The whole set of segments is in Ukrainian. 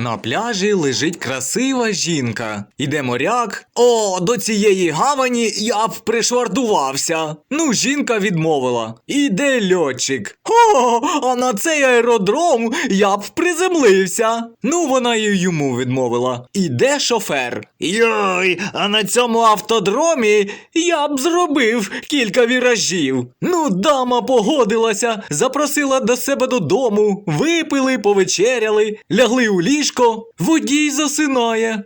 На пляжі лежить красива жінка. Іде моряк. О, до цієї гавані я б пришвартувався. Ну, жінка відмовила. Іде льотчик. О, а на цей аеродром я б приземлився. Ну, вона і йому відмовила. Іде шофер. Йой, а на цьому автодромі я б зробив кілька віражів. Ну, дама погодилася, запросила до себе додому, випили, повечеряли, лягли у ліжко, водій засинає.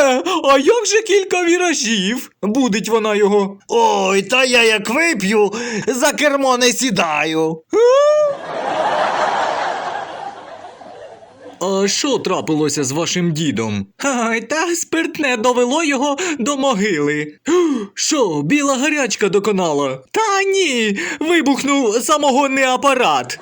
Е, а як же кілька віражів? Будить вона його. Ой, та я як вип'ю, за кермо не сідаю. А що трапилося з вашим дідом? Ай, та спиртне довело його до могили. Що, біла гарячка доконала? Та ні, вибухнув самогонний апарат.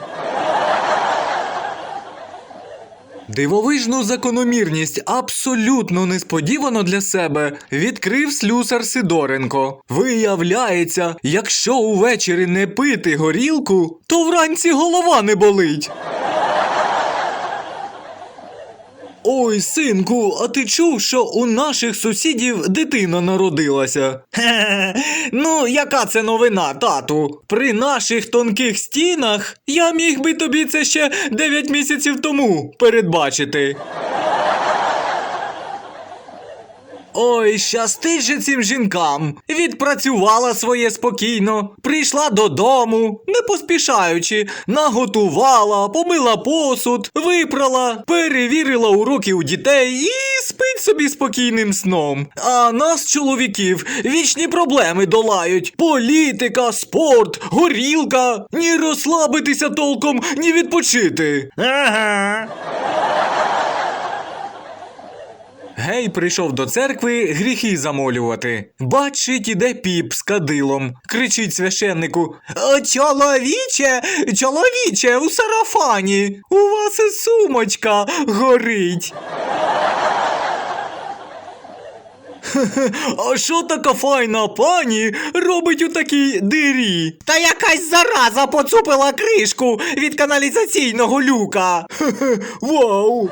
Дивовижну закономірність абсолютно несподівано для себе відкрив слюсар Сидоренко. Виявляється, якщо увечері не пити горілку, то вранці голова не болить. Ой, синку, а ти чув, що у наших сусідів дитина народилася? Хе, ну яка це новина, тату? При наших тонких стінах я міг би тобі це ще 9 місяців тому передбачити. Ой, щастить же цим жінкам. Відпрацювала своє спокійно, прийшла додому, не поспішаючи, наготувала, помила посуд, випрала, перевірила уроки у дітей і спить собі спокійним сном. А нас, чоловіків, вічні проблеми долають: політика, спорт, горілка, ні розслабитися толком, ні відпочити. Ага. Гей прийшов до церкви гріхи замолювати. Бачить, іде піп з кадилом. Кричить священнику: Чоловіче, чоловіче, у сарафані. У вас і сумочка горить. А що така файна пані робить у такій дирі? Та якась зараза поцупила кришку від каналізаційного люка. Вау!